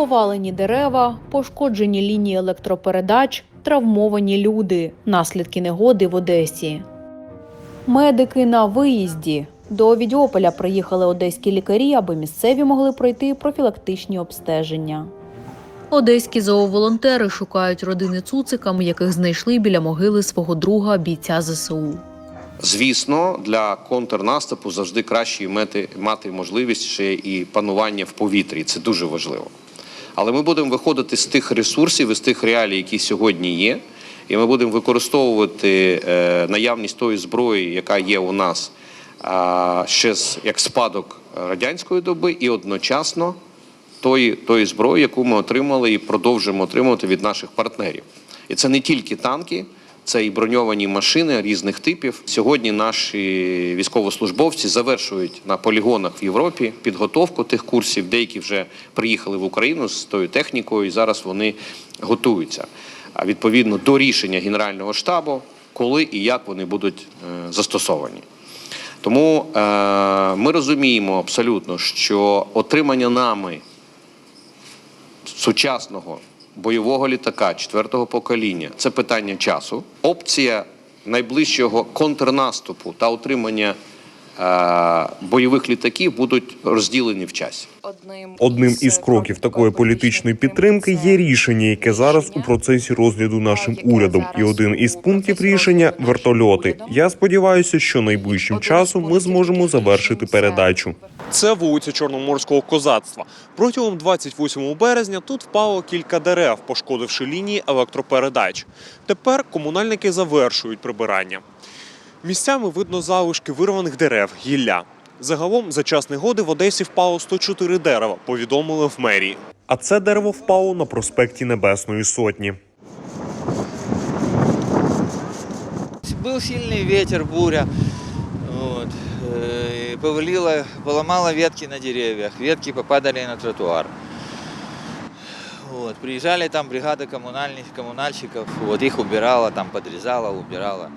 Повалені дерева, пошкоджені лінії електропередач, травмовані люди. Наслідки негоди в Одесі. Медики на виїзді. До Відьополя приїхали одеські лікарі, аби місцеві могли пройти профілактичні обстеження. Одеські зооволонтери шукають родини цуцикам, яких знайшли біля могили свого друга бійця ЗСУ. Звісно, для контрнаступу завжди краще мати, мати можливість ще і панування в повітрі. Це дуже важливо. Але ми будемо виходити з тих ресурсів і з тих реалій, які сьогодні є, і ми будемо використовувати е, наявність тої зброї, яка є у нас ще як спадок радянської доби, і одночасно тої, тої зброї, яку ми отримали і продовжуємо отримувати від наших партнерів. І це не тільки танки, це і броньовані машини різних типів. Сьогодні наші військовослужбовці завершують на полігонах в Європі підготовку тих курсів. Деякі вже приїхали в Україну з тою технікою, і зараз вони готуються. А відповідно до рішення Генерального штабу, коли і як вони будуть е, застосовані. Тому е, ми розуміємо абсолютно, що отримання нами сучасного бойового літака четвертого покоління це питання часу. Опція найближчого контрнаступу та отримання е, бойових літаків будуть розділені в часі. Одним із кроків такої політичної підтримки є рішення, яке зараз у процесі розгляду нашим урядом. І один із пунктів рішення вертольоти. Я сподіваюся, що найближчим часом ми зможемо завершити передачу. Це вулиця Чорноморського козацтва. Протягом 28 березня тут впало кілька дерев, пошкодивши лінії електропередач. Тепер комунальники завершують прибирання. Місцями видно залишки вирваних дерев, гілля. Загалом за час негоди в Одесі впало 104 дерева, повідомили в мерії. А це дерево впало на проспекті Небесної Сотні. Был сильный ветер, буря. Вот. Э, Повалило, поломало ветки на деревьях. Ветки попадали на тротуар. Вот. Приезжали там бригада коммунальных, коммунальщиков. Вот. Их убирала, там подрезала, убирала.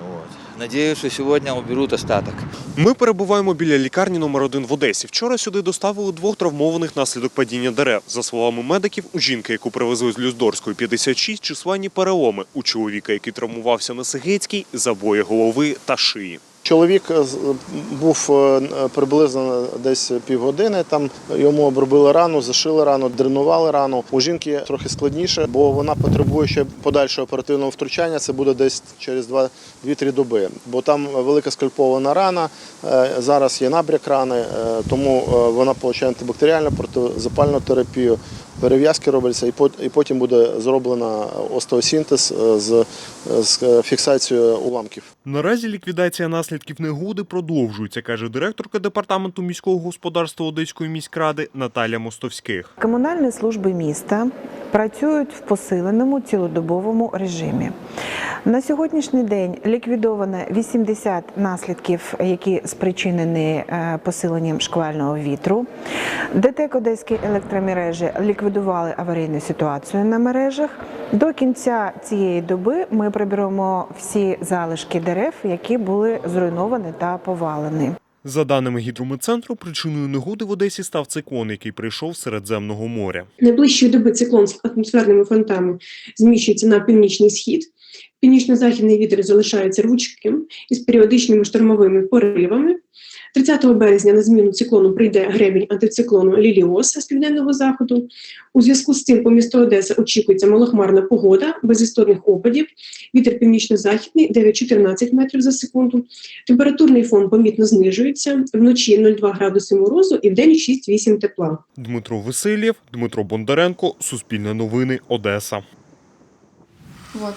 Вот. Надеюсь, что сегодня уберут остаток. Ми перебуваємо біля лікарні номер 1 в Одесі. Вчора сюди доставили двох травмованих наслідок падіння дерев. За словами медиків, у жінки, яку привезли з Люздорської 56, численні переломи. У чоловіка, який травмувався на Сигецькій, забої голови та шиї. Чоловік е, був е, приблизно десь півгодини. Там йому обробили рану, зашили рану, дренували рану. У жінки трохи складніше, бо вона потребує ще подальшого оперативного втручання. Це буде десь через 2-3 доби. Бо там велика скальпована рана. е, Зараз є набряк рани, е, тому е, вона отримує антибактеріальну протизапальну терапію. Перев'язки робляться, і пот- і потім буде зроблена остеосінтез е, з, з е, фіксацією уламків. Наразі ліквідація наслідків негоди продовжується, каже директорка департаменту міського господарства Одеської міськради Наталя Мостовських. Комунальні служби міста працюють в посиленому цілодобовому режимі. На сьогоднішній день ліквідовано 80 наслідків, які спричинені е, посиленням шквального вітру. ДТЕК Одеські електромережі ліквідували аварійну ситуацію на мережах. До кінця цієї доби ми приберемо всі залишки дерев, які були зруйновані та повалені. За даними гідрометцентру, причиною негоди в Одесі став циклон, який прийшов з Середземного моря. Найближчої доби циклон з атмосферними фронтами зміщується на північний схід. Північно-західний вітер залишається ручким із періодичними штормовими поривами. 30 березня на зміну циклону прийде гребінь антициклону Ліліоса з південного заходу. У зв'язку з цим по місту Одеса очікується малохмарна погода без істотних опадів. Вітер північно-західний 9-14 метрів за секунду. Температурний фон помітно знижується. Вночі 0,2 градуси морозу і вдень 6-8 тепла. Дмитро Васильєв, Дмитро Бондаренко, Суспільне новини, Одеса. Вот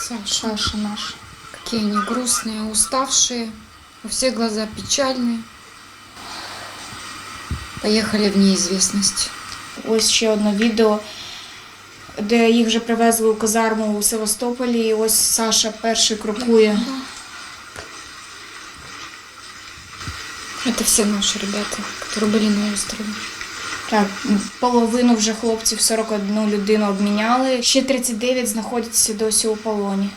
вся шаша наша. Какие они грустные, уставшие. У всех глаза печальные. Поехали в неизвестность. Ось ще одне відео, де їх вже привезли у казарму у Севастополі. І ось Саша перший крокує. Это все наши ребята, которые были на острове. Так, половину вже хлопців 41 людину обміняли. Ще 39 знаходяться досі у полоні.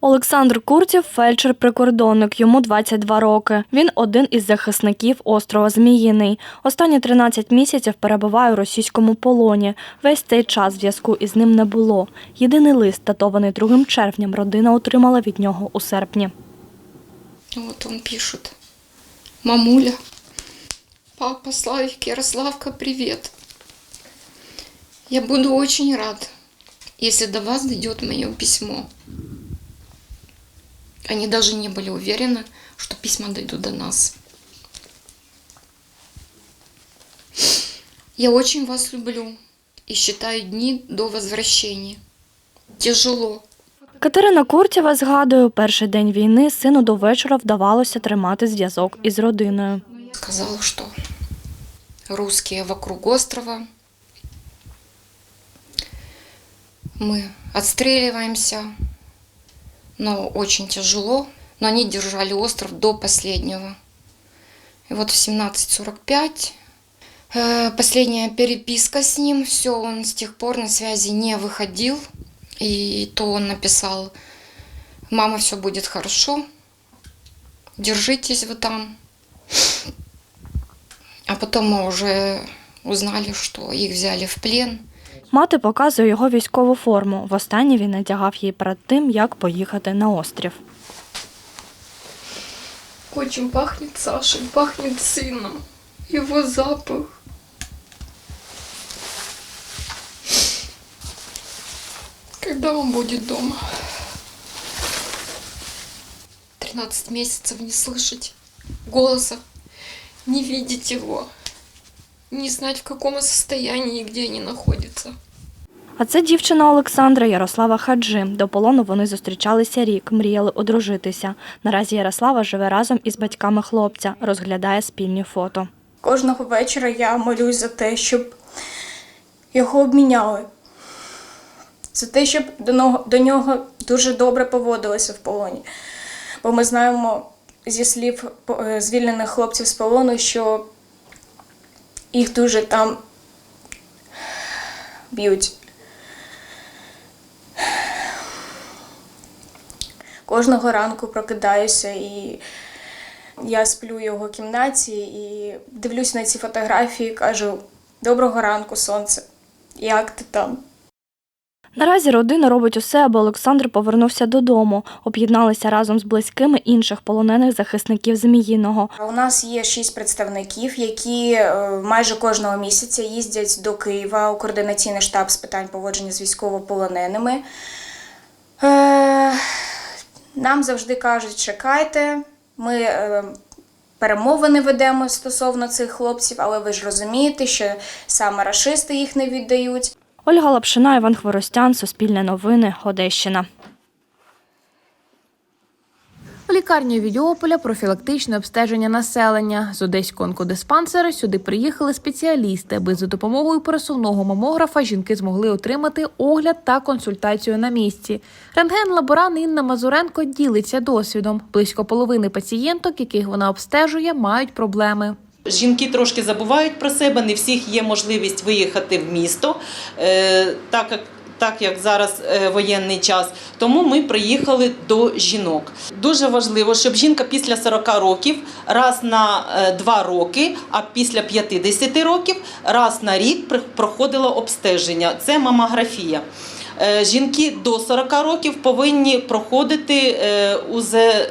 Олександр Куртів фельдшер-прикордонник, йому 22 роки. Він один із захисників острова Зміїний. Останні 13 місяців перебуває у російському полоні. Весь цей час зв'язку із ним не було. Єдиний лист, датований 2 червням, родина отримала від нього у серпні. Вот он пишет. Мамуля, папа, Славик, Ярославка, привет. Я буду очень рад, если до вас дойдет мое письмо. Они даже не были уверены, что письма дойдут до нас. Я очень вас люблю и считаю дни до возвращения. Тяжело, Катерина Куртєва згадує, перший день війни сину до вечора вдавалося тримати зв'язок із родиною. сказал, что русские вокруг острова. Мы отстреливаемся, но очень тяжело. Но они держали остров до последнего. И вот в 17.45 э, последняя переписка с ним. Все, он с тех пор на связи не выходил. И то он написал, мама, все будет хорошо. Держитесь вы там. А потом мы уже узнали, что их взяли в плен. Мати показує його військову форму. Востаннє він надягав її перед тим, як поїхати на острів. Очень пахнет Сашей, пахнет сыном. Его запах. Когда он будет дома? 13 месяцев не слышать голоса, не видеть его, не знать в каком состоянии и где они находятся. А це дівчина Олександра Ярослава Хаджи. До полону вони зустрічалися рік, мріяли одружитися. Наразі Ярослава живе разом із батьками хлопця, розглядає спільні фото. Кожного вечора я молюсь за те, щоб його обміняли. За те, щоб до нього, до нього дуже добре поводилися в полоні. Бо ми знаємо зі слів е, звільнених хлопців з полону, що їх дуже там б'ють. Кожного ранку прокидаюся і я сплю в його кімнаті і дивлюсь на ці фотографії, кажу: Доброго ранку, сонце. Як ти там? Наразі родина робить усе, аби Олександр повернувся додому. Об'єдналися разом з близькими інших полонених захисників Зміїного. У нас є шість представників, які е, майже кожного місяця їздять до Києва у координаційний штаб з питань поводження з військовополоненими. Е, Нам завжди кажуть, чекайте, ми е, перемовини ведемо стосовно цих хлопців, але ви ж розумієте, що саме рашисти їх не віддають. Ольга Лапшина, Іван Хворостян, Суспільне новини, Одещина. У лікарні Відіополя профілактичне обстеження населення. З одеського онкодиспансера сюди приїхали спеціалісти, аби за допомогою пересувного мамографа жінки змогли отримати огляд та консультацію на місці. Рентген-лаборант Інна Мазуренко ділиться досвідом. Близько половини пацієнток, яких вона обстежує, мають проблеми. Жінки трошки забувають про себе, не всіх є можливість виїхати в місто, е, так як. Так як зараз е, воєнний час, тому ми приїхали до жінок. Дуже важливо, щоб жінка після 40 років раз на е, 2 роки, а після 50 років раз на рік проходила обстеження. Це мамографія. Е, Жінки до 40 років повинні проходити е, УЗ е,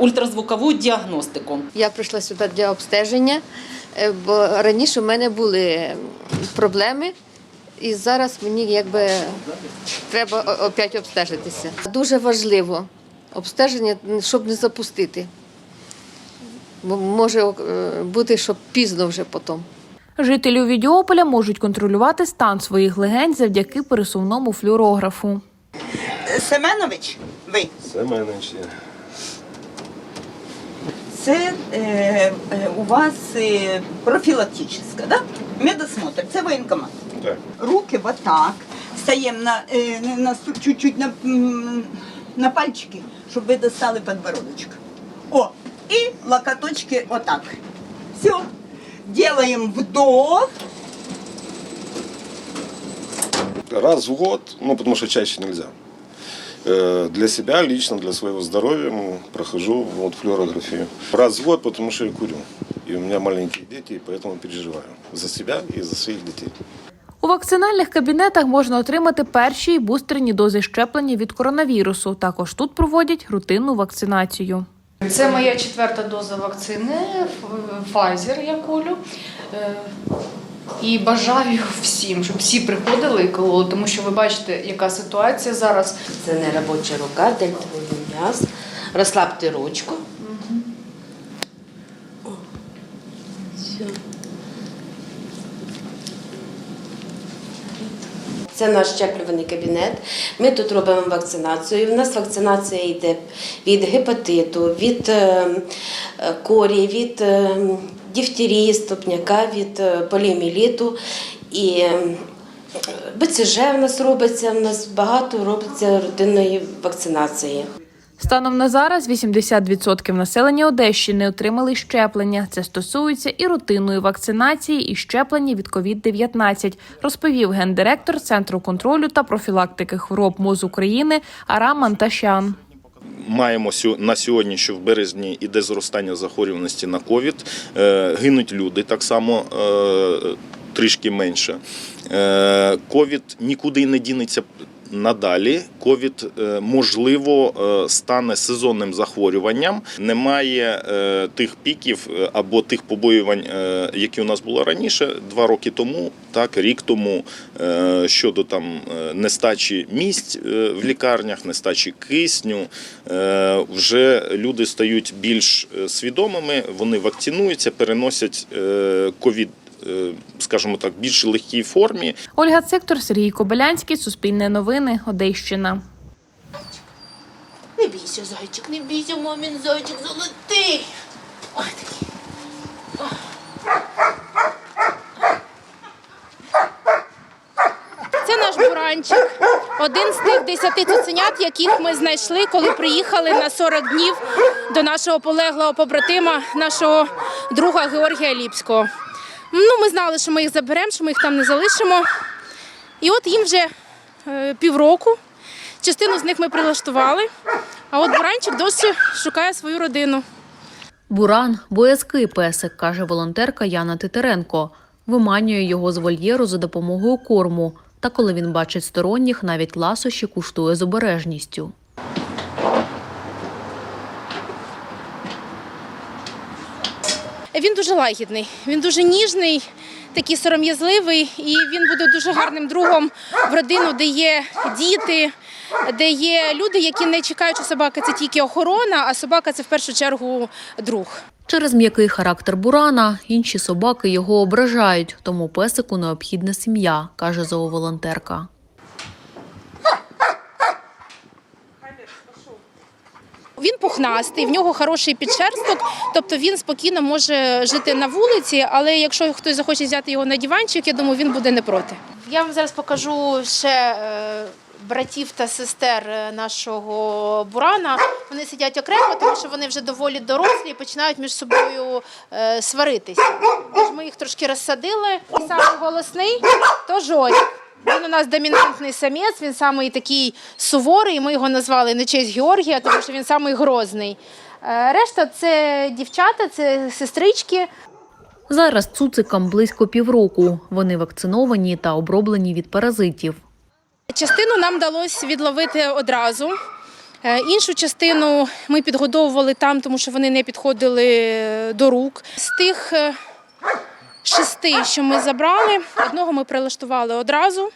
ультразвукову діагностику. Я прийшла сюди для обстеження, е, бо раніше в мене були проблеми, і зараз мені якби треба опять обстежитися. Дуже важливо обстеження, щоб не запустити. Бо може е, бути, що пізно вже потім. Жителі Відіополя можуть контролювати стан своїх легень завдяки пересувному флюорографу. Семенович, ви. Семенович. Це е, е, у вас е, профілактичне, да? Медосмотр, це воєнкомат. Так. Руки вот так. Стаємо на, е, на чуть-чуть на, м, на пальчики, щоб ви достали подбородочок. О, і локоточки отак. Все. Делаем вдох. раз в год, ну, потому что чаще нельзя. Э, Для себя, лично для своего здоровья прохожу вот флюорографию. Раз в год, потому что я курю. И у меня маленькие дети, и поэтому переживаю за себя и за своих детей. У вакцинальних кабінетах можна отримати перші й бустерні дози щеплення від коронавірусу. Також тут проводять рутинну вакцинацію. Це моя четверта доза вакцини Pfizer, я колю. Е, І бажаю всім, щоб всі приходили і кололи, тому що ви бачите, яка ситуація зараз. Це не робоча рука, дельтовий м'яз. Розслабте ручку. Це наш щеплюваний кабінет. Ми тут робимо вакцинацію. У нас вакцинація йде від гепатиту, від е, е, корі, від дифтерії, ступняка, від е, поліоміеліту. І БЦЖ в нас робиться, в нас багато робиться рутинної вакцинації. Станом на зараз 80% населення Одещини отримали щеплення. Це стосується і рутинної вакцинації, і щеплення від COVID-19, розповів гендиректор Центру контролю та профілактики хвороб МОЗ України Арам Анташян. Маємо на сьогодні, що в березні іде зростання захворюваності на ковід. Е, Гинуть люди так само е, трішки менше. Е, Ковід нікуди не дінеться надалі. Ковід е, можливо е, стане сезонним захворюванням. Немає е, тих піків або тих побоювань, які у нас було раніше, два роки тому, так рік тому щодо там нестачі місць в лікарнях, нестачі кисню. Вже люди стають більш свідомими, вони вакцинуються, переносять ковід, скажімо так, більш легкій формі. Ольга Циктор, Сергій Кобилянський, Суспільне новини, Одещина. Не бійся, зайчик, не бійся, мамін зайчик золотий. Ой, такий. Це наш буранчик, один з тих десяти цуценят, яких ми знайшли, коли приїхали на 40 днів до нашого полеглого побратима, нашого друга Георгія Ліпського. Ну, ми знали, що ми їх заберемо, що ми їх там не залишимо. І от їм вже е, півроку. Частину з них ми прилаштували, а от буранчик досі шукає свою родину. Буран боязкий песик, каже волонтерка Яна Титеренко. Виманює його з вольєру за допомогою корму. Та коли він бачить сторонніх, навіть ласощі куштує з обережністю. Він дуже лагідний, він дуже ніжний, такий сором'язливий, і він буде дуже гарним другом в родину, де є діти, де є люди, які не чекають, що собака це тільки охорона, а собака це в першу чергу друг. Через м'який характер бурана інші собаки його ображають, тому песику необхідна сім'я, каже зооволонтерка. Він пухнастий, в нього хороший підшерсток, тобто він спокійно може жити на вулиці, але якщо хтось захоче взяти його на диванчик, я думаю, він буде не проти. Я вам зараз покажу ще е, братів та сестер е, нашого бурана. Вони сидять окремо, тому що вони вже доволі дорослі і починають між собою е, сваритися. Ми їх трошки розсадили. Самий голосний то Жорік. Він у нас домінантний самець, він самий такий суворий. Ми його назвали на честь Георгія, тому що він самий грозний. Е, Решта це дівчата, це сестрички. Зараз цуцикам близько півроку. Вони вакциновані та оброблені від паразитів. Частину нам вдалося відловити одразу. Е, Іншу частину ми підгодовували там, тому що вони не підходили до рук. З тих е, шести, що ми забрали, одного ми прилаштували одразу.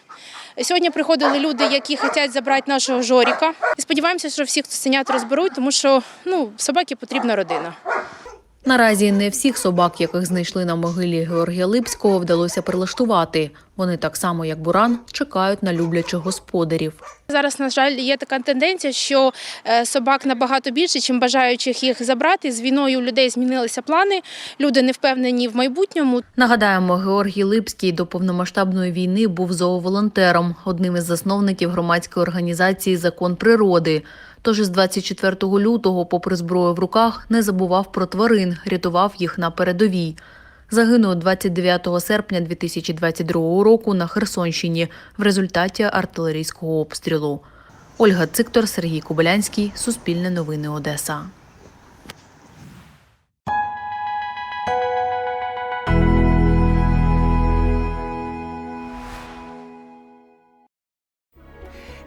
Сьогодні приходили люди, які хочуть забрати нашого Жоріка. І сподіваємося, що всіх цуценят розберуть, тому що ну, собаки потрібна родина. Наразі не всіх собак, яких знайшли на могилі Георгія Липського, вдалося прилаштувати. Вони так само, як буран, чекають на люблячих господарів. Зараз, на жаль, є така тенденція, що е, собак набагато більше, чим бажаючих їх забрати. З війною у людей змінилися плани. Люди не впевнені в майбутньому. Нагадаємо, Георгій Липський до повномасштабної війни був зооволонтером, одним із засновників громадської організації Закон природи. Тож з 24 лютого, попри зброю в руках, не забував про тварин, рятував їх на передовій. Загинув 29 серпня 2022 року на Херсонщині в результаті артилерійського обстрілу. Ольга Циктор, Сергій Кобилянський, Суспільне новини Одеса.